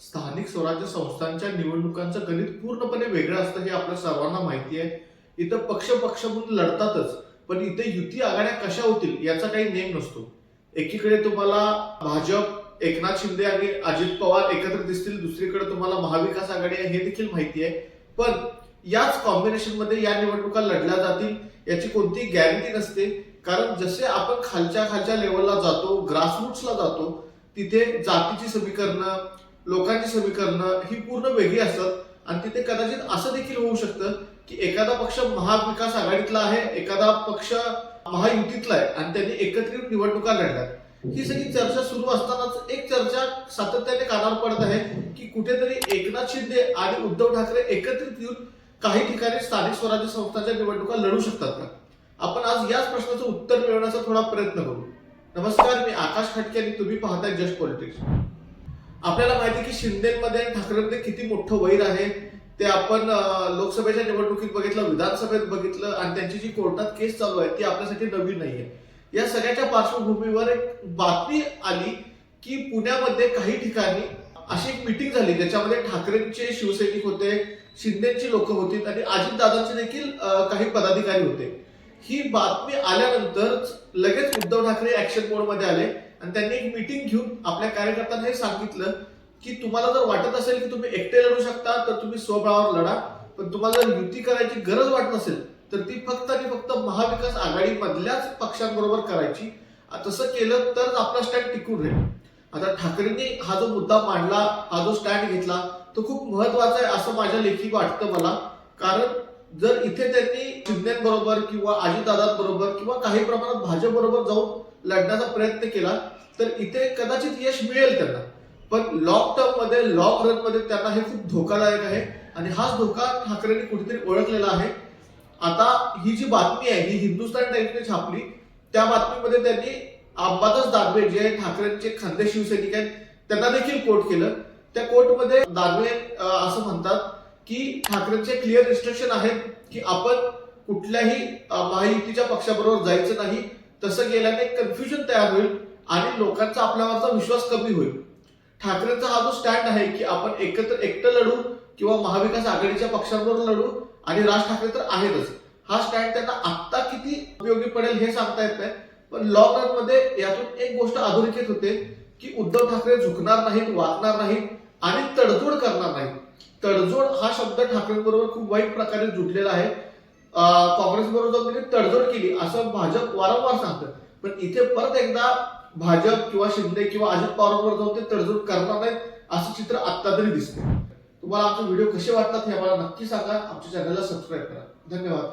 स्थानिक स्वराज्य संस्थांच्या निवडणुकांचं गणित पूर्णपणे वेगळं असतं हे आपल्या सर्वांना माहिती आहे. इथं पक्ष पक्ष म्हणून लढतातच पण इथे युती आघाड्या कशा होतील याचा काही नेम नसतो. एकीकडे तुम्हाला भाजप एकनाथ शिंदे आणि अजित पवार एकत्र दिसतील दुसरीकडे तुम्हाला महाविकास आघाडी आहे हे देखील माहिती आहे. पण याच कॉम्बिनेशनमध्ये या निवडणुका लढल्या जातील याची कोणतीही गॅरंटी नसते. कारण जसे आपण खालच्या खालच्या लेवलला जातो ग्रासरूट्सला जातो तिथे जातीची समीकरणं लोकांची समीकरणं ही पूर्ण वेगळी असतात. आणि तिथे कदाचित असं देखील होऊ शकतं की एखादा पक्ष महाविकास आघाडीतला आहे एखादा पक्ष महायुतीतला आहे आणि त्यांनी एकत्रित निवडणुका लढल्यात. ही सगळी चर्चा सुरू असतानाच एक चर्चा सातत्याने कानावर पडत आहे की कुठेतरी एकनाथ शिंदे आणि उद्धव ठाकरे एकत्रित येऊन काही ठिकाणी स्थानिक स्वराज्य संस्थांच्या निवडणुका लढू शकतात का? आपण आज याच प्रश्नाचं उत्तर मिळवण्याचा थोडा प्रयत्न करू. नमस्कार मी आकाश खटके आणि तुम्ही पाहताय जस्ट पॉलिटिक्स. आपल्याला माहिती आहे की शिंदेमध्ये आणि ठाकरेमध्ये किती मोठं वैर आहे ते आपण लोकसभेच्या निवडणुकीत बघितलं विधानसभेत बघितलं आणि त्यांची जी कोर्टात केस चालू आहे ती आपल्यासाठी नवीन नाहीये. या सगळ्याच्या पार्श्वभूमीवर एक बातमी आली की पुण्यामध्ये काही ठिकाणी अशी एक मिटिंग झाली ज्याच्यामध्ये ठाकरेंचे शिवसैनिक होते शिंदेची लोक होती आणि अजितदादांचे देखील काही पदाधिकारी होते. ही बातमी आल्यानंतर लगेच उद्धव ठाकरे ऍक्शन मोडमध्ये आले. आणि त्यांनी एक मिटिंग घेऊन आपल्या कार्यकर्त्यांना हे सांगितलं की तुम्हाला जर वाटत असेल की तुम्ही एकटे लढू शकता तर तुम्ही स्वबळावर लढा. पण तुम्हाला जर युती करायची गरज वाटत नसेल तर ती फक्त आणि फक्त महाविकास आघाडीमधल्याच पक्षांबरोबर करायची. तसं केलं तरच आपला स्टँड टिकून राहील. आता ठाकरेंनी हा जो मुद्दा मांडला हा जो स्टँड घेतला तो खूप महत्त्वाचा आहे असं माझ्या लेखी वाटतं मला. कारण जर इथे त्यांनी शिंदेबरोबर किंवा अजितदादांबरोबर किंवा काही प्रमाणात भाजप बरोबर जाऊन लढण्याचा प्रयत्न केला तर इथे कदाचित यश मिळेल त्यांना. पण लॉंग टर्ममध्ये लॉंग रनमध्ये त्यांना हे खूप धोकादायक आहे. आणि हाच धोका ठाकरेंनी कुठेतरी ओळखलेला आहे. आता ही जी बातमी आहे ही हिंदुस्तान टाइम्सने छापली त्या बातमीमध्ये त्यांनी अंबादास दानवे जे ठाकरेंचे खांदे शिवसैनिक आहेत त्यांना देखील कोट केलं. त्या कोर्टमध्ये दानवे असं म्हणतात की ठाकरेंचे क्लिअर इन्स्ट्रक्शन आहेत की आपण कुठल्याही महायुतीच्या पक्षाबरोबर जायचं नाही तसं गेल्याने कन्फ्युजन तयार होईल आणि लोकांचा आपल्यावरचा विश्वास कमी होईल. ठाकरेंचा हा जो स्टँड आहे की आपण एकत्र एकटं लढू किंवा महाविकास आघाडीच्या पक्षांबरोबर लढू आणि राज ठाकरे तर आहेतच. हा स्टँड त्यांना आत्ता किती उपयोगी पडेल हे सांगता येत नाही. पण लॉंग रनमध्ये यातून एक गोष्ट अधोरेखित होते की उद्धव ठाकरे झुकणार नाहीत वाकणार नाहीत आणि तडजोड करणार नाहीत. तडजोड हा शब्द ठाकरेंबरोबर खूप वाईट प्रकारे जुटलेला आहे. काँग्रेस बरोबर जाऊन त्यांनी तडजोड केली असं भाजप वारंवार सांगतं. पण इथे परत एकदा भाजप किंवा शिंदे किंवा अजित पवारांबरोबर जाऊन ते तडजोड करणार नाहीत असं चित्र आत्ता तरी दिसते तुम्हाला आमचे व्हिडिओ कसे वाटतात हे आम्हाला नक्की सांगा. आमच्या चॅनलला सबस्क्राईब करा. धन्यवाद.